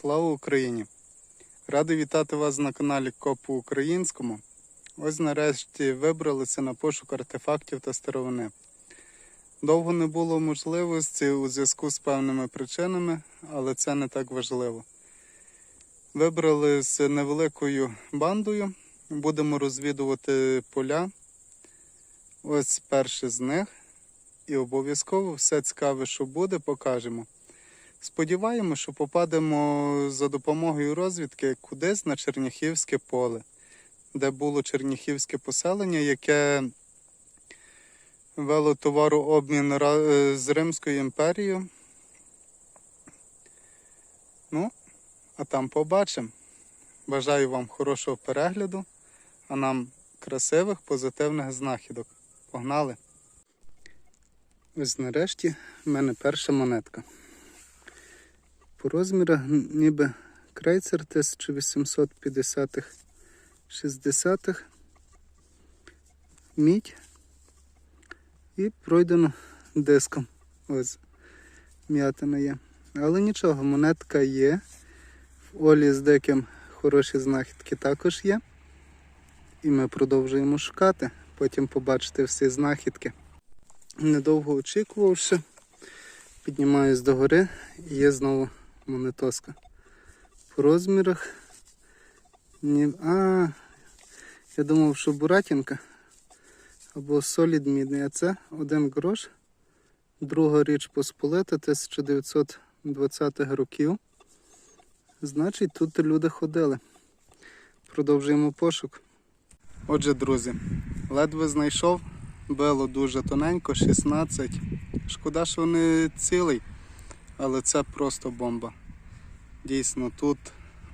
Слава Україні! Радий вітати вас на каналі Копу Українському. Ось нарешті вибралися на пошук артефактів та старовини. Довго не було можливості у зв'язку з певними причинами, але це не так важливо. Вибрали з невеликою бандою, будемо розвідувати поля. Ось перший з них. І обов'язково все цікаве, що буде, покажемо. Сподіваємося, що попадемо за допомогою розвідки кудись на Черняхівське поле, де було Черняхівське поселення, яке вело товарообмін е, з Римською імперією. Ну, а там побачимо. Бажаю вам хорошого перегляду, а нам красивих, позитивних знахідок. Погнали! Ось нарешті в мене перша монетка. По розмірах ніби крейцер 1850-х, 60-х, мідь і пройдено диском. Ось м'ятина є. Але нічого, монетка є. В Олі з деким хороші знахідки також є. І ми продовжуємо шукати. Потім побачите всі знахідки. Недовго очікувавши, піднімаюсь до гори і є знову монетоска. По розмірах. Ні... А, я думав, що буратінка або солід мідний, а це один грош. Друга річ Посполита 1920-х років. Значить, тут люди ходили. Продовжуємо пошук. Отже, друзі, ледве знайшов. Било дуже тоненько, 16. Шкода, що не цілий, але це просто бомба. Дійсно, тут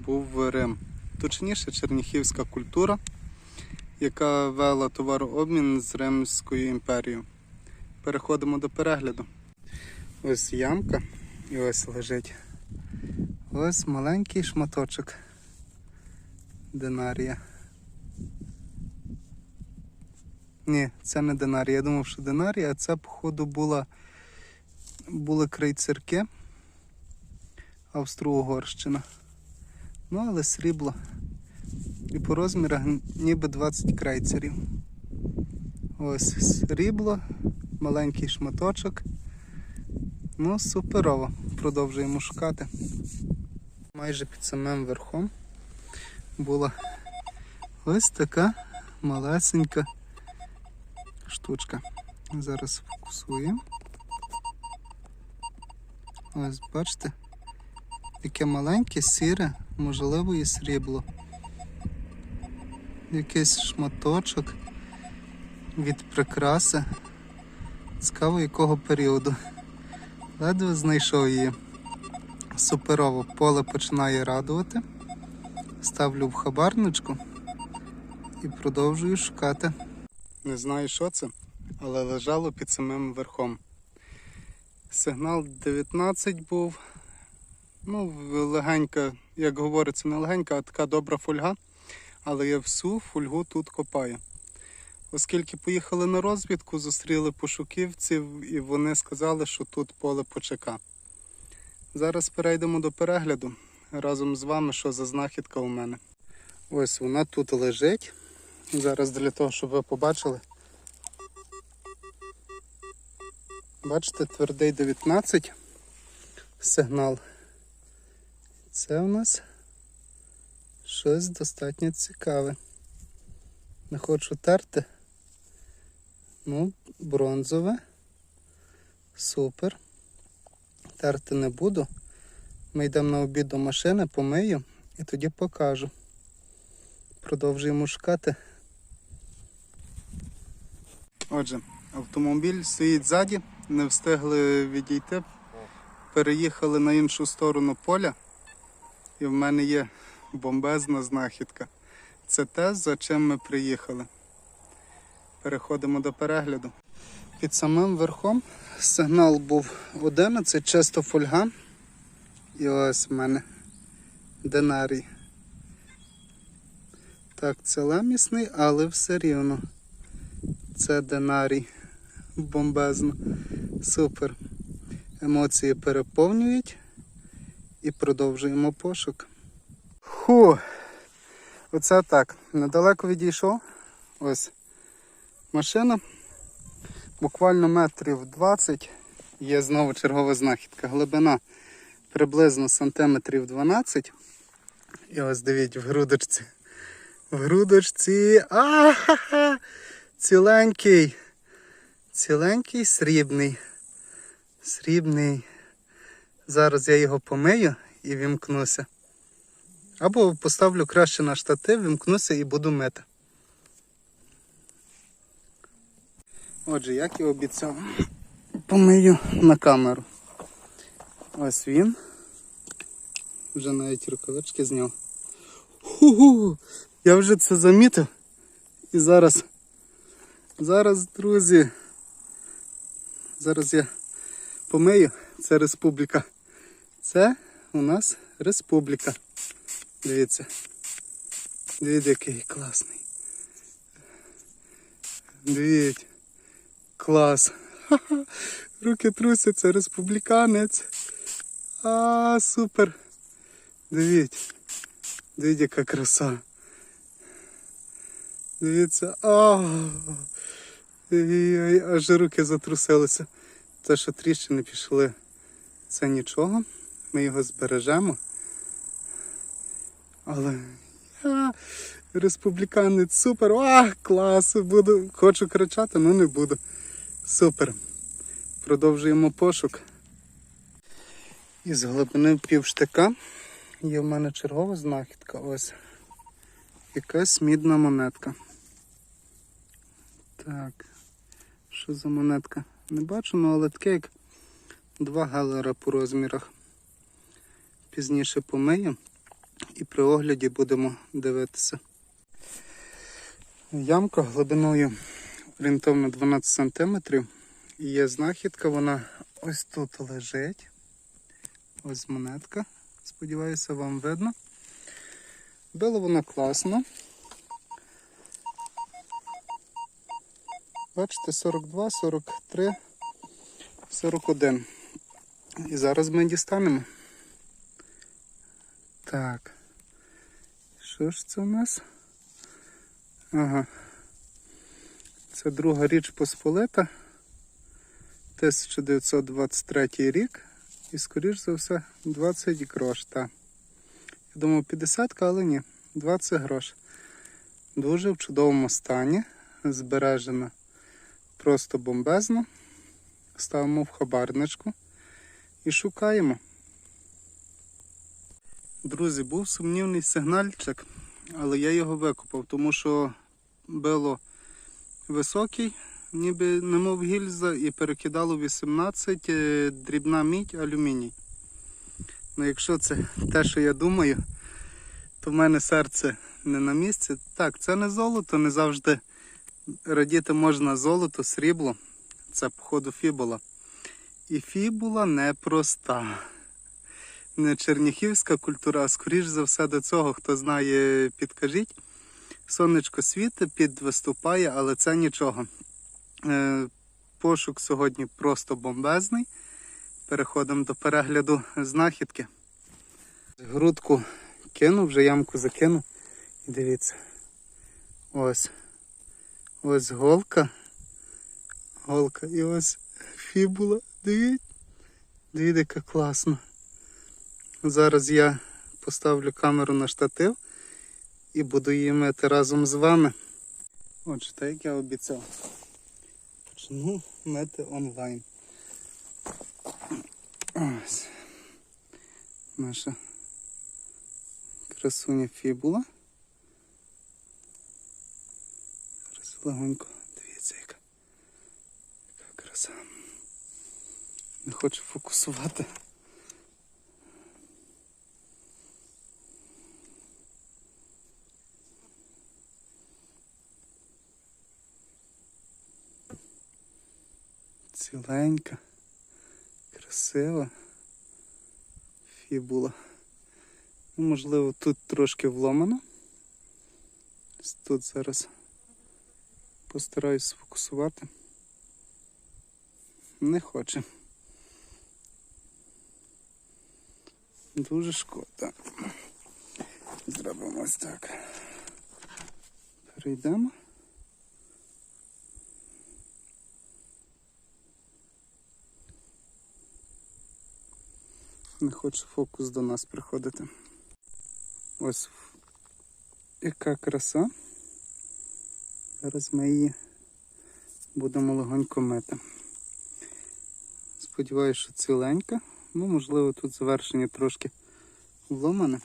був Рим. Точніше, черніхівська культура, яка вела товарообмін з Римською імперією. Переходимо до перегляду. Ось ямка і ось лежить. Ось маленький шматочок динарія. Ні, це не динарія. Я думав, що динарія, а це, походу, була, були крейцерки Австро-Угорщина. Ну, але срібло. І по розмірах ніби 20 крейцерів. Ось срібло, маленький шматочок. Ну, суперово. Продовжуємо шукати. Майже під самим верхом була ось така малесенька штучка. Зараз фокусуємо. Ось бачите, яке маленьке, сіре, можливо, і срібло. Якийсь шматочок від прикраси. Цікаво якого періоду. Ледве знайшов її. Суперово поле починає радувати. Ставлю в хабарничку і продовжую шукати. Не знаю, що це, але лежало під самим верхом. Сигнал 19 був. Ну, легенька, як говориться, не легенька, а така добра фольга. Але я всю фольгу тут копаю. Оскільки поїхали на розвідку, зустріли пошуківців і вони сказали, що тут поле почека. Зараз перейдемо до перегляду разом з вами, що за знахідка у мене. Ось вона тут лежить. Зараз для того, щоб ви побачили. Бачите, твердий 19 сигнал. Це у нас щось достатньо цікаве. Не хочу терти. Ну, бронзове. Супер. Терти не буду. Ми йдемо на обід до машини, помию і тоді покажу. Продовжуємо шукати. Отже, автомобіль стоїть ззаді, не встигли відійти. Переїхали на іншу сторону поля, і в мене є бомбезна знахідка. Це те, за чим ми приїхали. Переходимо до перегляду. Під самим верхом сигнал був 11, чисто фольга. І ось в мене динарій. Так, це ламісний, але все рівно. Це динарій. Бомбезно. Супер. Емоції переповнюють. і продовжуємо пошук. Ху! Оце так. Недалеко відійшов. Ось машина. Буквально метрів 20 є знову чергова знахідка. Глибина приблизно сантиметрів 12. І ось дивіть в грудочці. В грудочці. А-ха-ха! Ціленький. Ціленький срібний. Срібний. Зараз я його помию і вімкнуся. Або поставлю краще на штатив, вімкнуся і буду мити. Отже, як і обіцяв, помию на камеру. Ось він. Вже навіть рукавички зняв. Ху-ху! Я вже це замітив. І зараз, зараз, друзі, зараз я помию. Це республіка. Це у нас республіка. Дивіться. Дивіться, який класний. Дивіться. Клас. Ха-ха. Руки трусяться, республіканець. А, супер. Дивіться. Дивіться, яка краса. Дивіться. А. Ой, аж руки затрусилися. Те, що тріщини пішли, це нічого. Ми його збережемо. Але я республіканець супер. А, клас! Буду. Хочу кричати, але не буду. Супер. Продовжуємо пошук. Із глибини півштика є в мене чергова знахідка. Ось. Якась мідна монетка. Так. Що за монетка? Не бачу, ну, але таке як два галера по розмірах. Пізніше помию і при огляді будемо дивитися. Ямка глибиною орієнтовно 12 см. І є знахідка, вона ось тут лежить. Ось монетка. Сподіваюся, вам видно. Било воно класно. Бачите, 42, 43, 41. І зараз ми дістанемо. Так. Що ж це у нас? Ага. Це друга річ Посполита. 1923 рік. І, скоріш за все, 20 грош. Та. Я думав 50, але ні, 20 грош. Дуже в чудовому стані. Збережена просто бомбезно. Ставимо в хабарничку і шукаємо. Друзі, був сумнівний сигнальчик, але я його викопав, тому що било високий, ніби немов гільза, і перекидало 18 е, дрібна мідь алюміній. Ну, якщо це те, що я думаю, то в мене серце не на місці. Так, це не золото, не завжди радіти можна золото, срібло. Це, походу, фібула. І фібула непроста. Не черніхівська культура, а скоріш за все до цього, хто знає, підкажіть. Сонечко світить, під виступає, але це нічого. Е, Пошук сьогодні просто бомбезний. Переходимо до перегляду знахідки. Грудку кину, вже ямку закину. І дивіться. Ось. Ось голка. Голка. І ось фібула. Дивіться. Дивіться, яка класна. Зараз я поставлю камеру на штатив і буду її мити разом з вами. Отже, так як я обіцяв. Почну мити онлайн. Ось. Наша красуня фібула. Легонько. Дивіться, яка, яка краса. Не хочу фокусувати. Ціленька, красива фібула. Ну, можливо, тут трошки вломано. Тут зараз постараюсь сфокусувати. Не хоче. Дуже шкода. Зробимо ось так. Перейдемо. Не хоче фокус до нас приходити. Ось яка краса. Зараз ми її будемо легонько мити. Сподіваюся, що ціленька. Ну, можливо, тут завершення трошки вломане.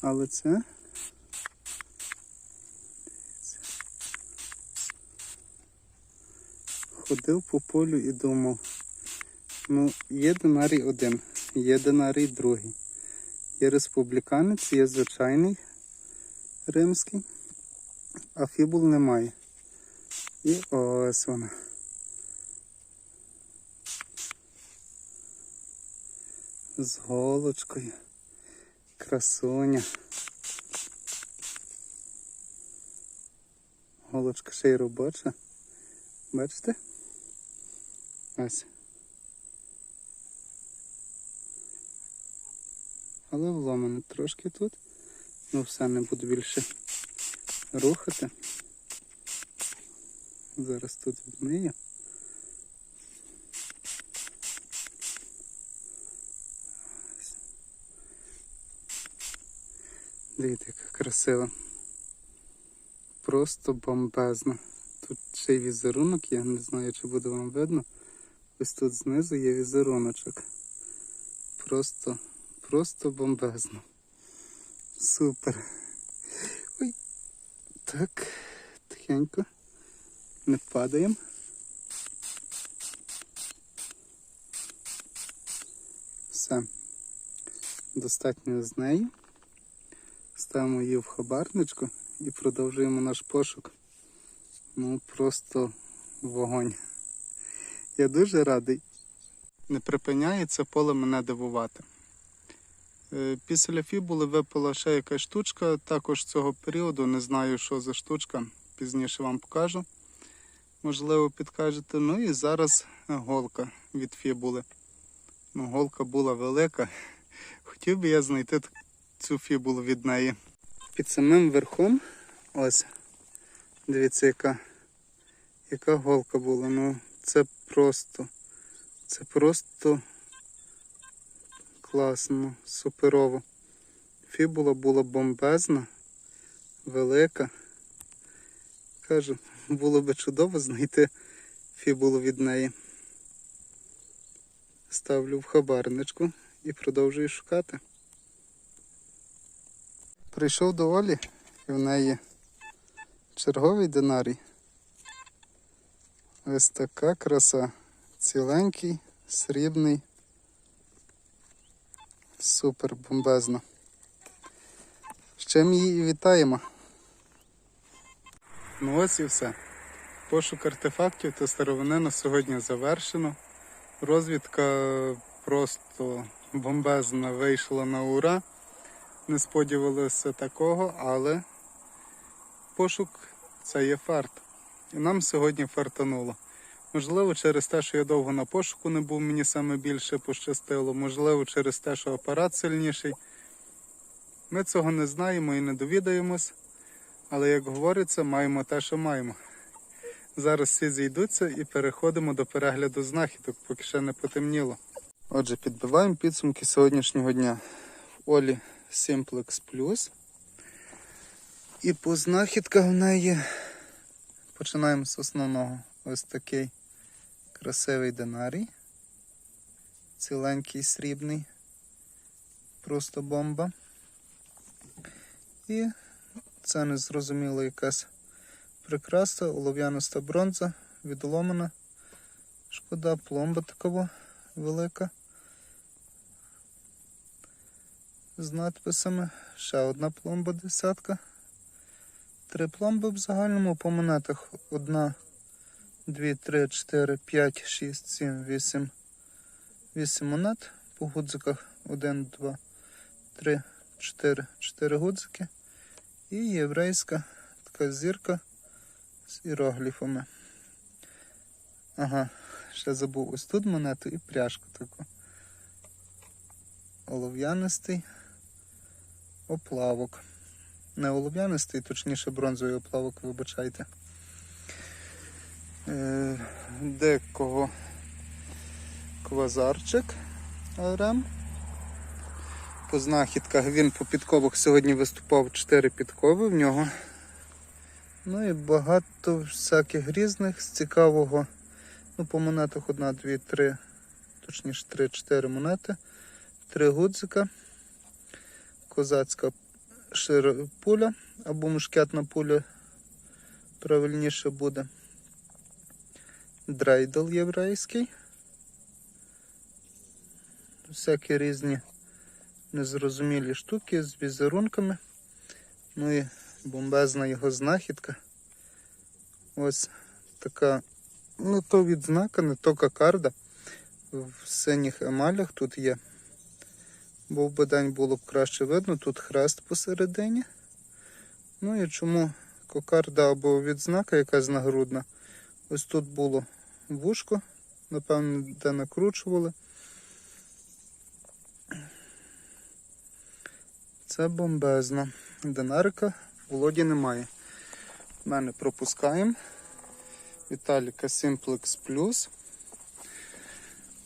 Але це. Ходив по полю і думав. Ну, є динарій один, є динарій другий. Є республіканець, є звичайний римський, а фібул немає. І ось вона. З голочкою. Красуня. Голочка ще й робоча. Бачите? Ось. Але вломано трошки тут. Ну все, не буду більше рухати. Зараз тут вмию. Ось. Дивіться, яка красива. Просто бомбезна. Тут ще й візерунок, я не знаю, чи буде вам видно. Ось тут знизу є візеруночок. Просто, просто бомбезно. Супер. Так, тихенько. Не падаємо. Все. Достатньо з неї. Ставимо її в хабарничку і продовжуємо наш пошук. Ну просто вогонь. Я дуже радий. Не припиняє це поле мене дивувати. Е, Після фібули випала ще якась штучка, також цього періоду. Не знаю, що за штучка. Пізніше вам покажу. Можливо, підкажете. Ну і зараз голка від фібули. Ну, голка була велика. Хотів би я знайти цю фібулу від неї. Під самим верхом, ось, дивіться, яка, яка голка була. Ну, це просто, це просто класно, суперово. Фібула була бомбезна, велика. Кажу, було би чудово знайти фібулу від неї. Ставлю в хабарничку і продовжую шукати. Прийшов до Олі і в неї черговий динарій. Ось така краса. Ціленький, срібний. Супер бомбезно. З чим її і вітаємо. Ну ось і все. Пошук артефактів та старовини на сьогодні завершено. Розвідка просто бомбезна вийшла на ура. Не сподівалися такого, але пошук це є фарт. І нам сьогодні фартануло. Можливо, через те, що я довго на пошуку не був, мені саме більше пощастило. Можливо, через те, що апарат сильніший. Ми цього не знаємо і не довідаємось. Але, як говориться, маємо те, що маємо. Зараз всі зійдуться і переходимо до перегляду знахідок, поки ще не потемніло. Отже, підбиваємо підсумки сьогоднішнього дня. В Олі Simplex Plus. І по знахідках в неї починаємо з основного. Ось такий красивий динарій. Ціленький срібний. Просто бомба. І це незрозуміло якась прикраса, олов'яниста бронза, відломана. Шкода, пломба такова велика. З надписами. Ще одна пломба десятка. Три пломби в загальному по монетах. Одна, дві, три, чотири, п'ять, шість, сім, вісім. Вісім монет. По гудзиках один, два, три, чотири. Чотири гудзики. І єврейська така зірка з іерогліфами. Ага, ще забув ось тут монету і пряжку таку. олов'янистий оплавок. Не олов'янистий, точніше бронзовий оплавок, вибачайте. Е, Декого квазарчик АРМ. По знахідках він по підковах сьогодні виступав 4 підкови в нього. Ну і багато всяких різних з цікавого. Ну, по монетах одна, дві, три, точніше 3-4 монети, три гудзика, козацька шир- пуля або мушкетна пуля правильніше буде. Дрейдл єврейський. Всякі різні незрозумілі штуки з візерунками. Ну і бомбезна його знахідка. Ось така, ну то відзнака, не то кокарда. В синіх емалях тут є. Був би день було б краще видно, тут хрест посередині. Ну і чому кокарда або відзнака якась нагрудна. Ось тут було вушко, напевно, де накручували. Це бомбезно. Динарика володі немає. В мене пропускаємо. Віталіка Simplex Plus.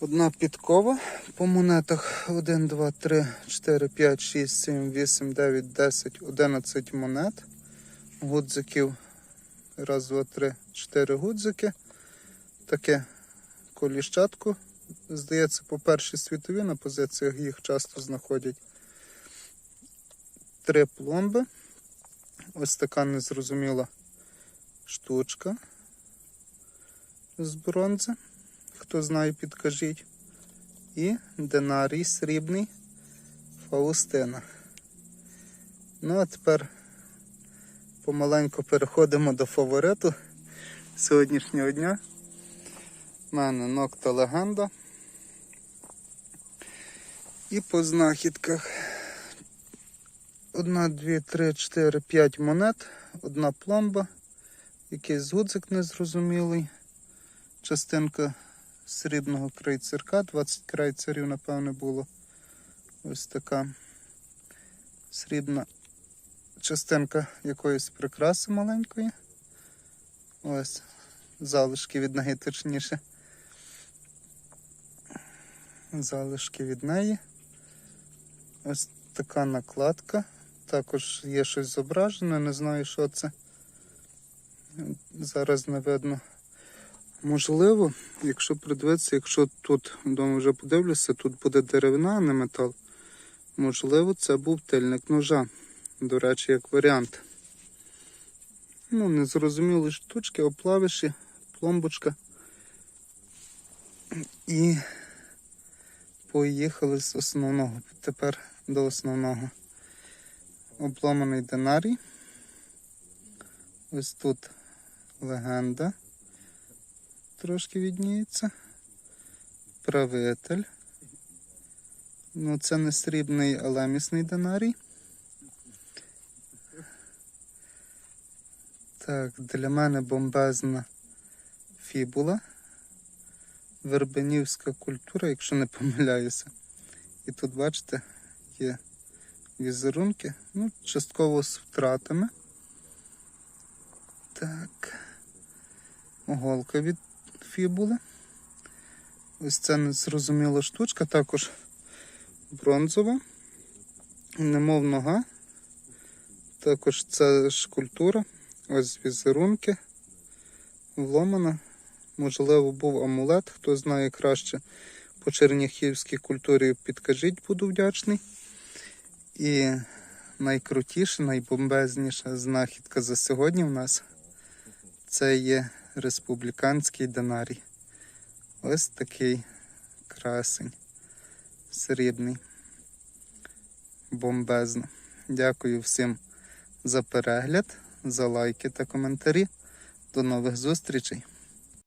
Одна підкова по монетах 1, 2, 3, 4, 5, 6, 7, 8, 9, 10, 11 монет. Гудзиків. Раз, два, три, чотири гудзики. Таке коліщатку. Здається, по першій світовій на позиціях їх часто знаходять. Три пломби. Ось така незрозуміла штучка з бронзи. Хто знає, підкажіть. І динарій срібний Фаустина. Ну, а тепер помаленьку переходимо до фавориту сьогоднішнього дня. У мене нокта легенда. І по знахідках. Одна, дві, три, чотири, п'ять монет, одна пломба, якийсь гудзик незрозумілий, частинка срібного крейцерка, 20 крейцерів, напевне, було. Ось така срібна частинка якоїсь прикраси маленької. Ось залишки від неї точніше. Залишки від неї. Ось така накладка. Також є щось зображене, не знаю, що це. Зараз не видно. Можливо, якщо придивитися, якщо тут вдома вже подивлюся, тут буде деревина, а не метал. Можливо, це був тильник ножа. До речі, як варіант. Ну, незрозумілі штучки, оплавиші, пломбочка. І поїхали з основного. Тепер до основного. Обломаний динарій. Ось тут легенда. Трошки відніється. Правитель. Ну, це не срібний, але місний динарій. Так, для мене бомбезна фібула. Вербенівська культура, якщо не помиляюся. І тут, бачите, є візерунки, ну, частково з втратами. Так. Оголка від фібули. Ось це незрозуміла штучка, також бронзова, немов нога. Також це ж культура. Ось візерунки. Вломана. Можливо, був амулет. Хто знає краще по черняхівській культурі, підкажіть, буду вдячний. І найкрутіша, найбомбезніша знахідка за сьогодні в нас це є республіканський динарій. Ось такий красень. Срібний. Бомбезно. Дякую всім за перегляд, за лайки та коментарі. До нових зустрічей!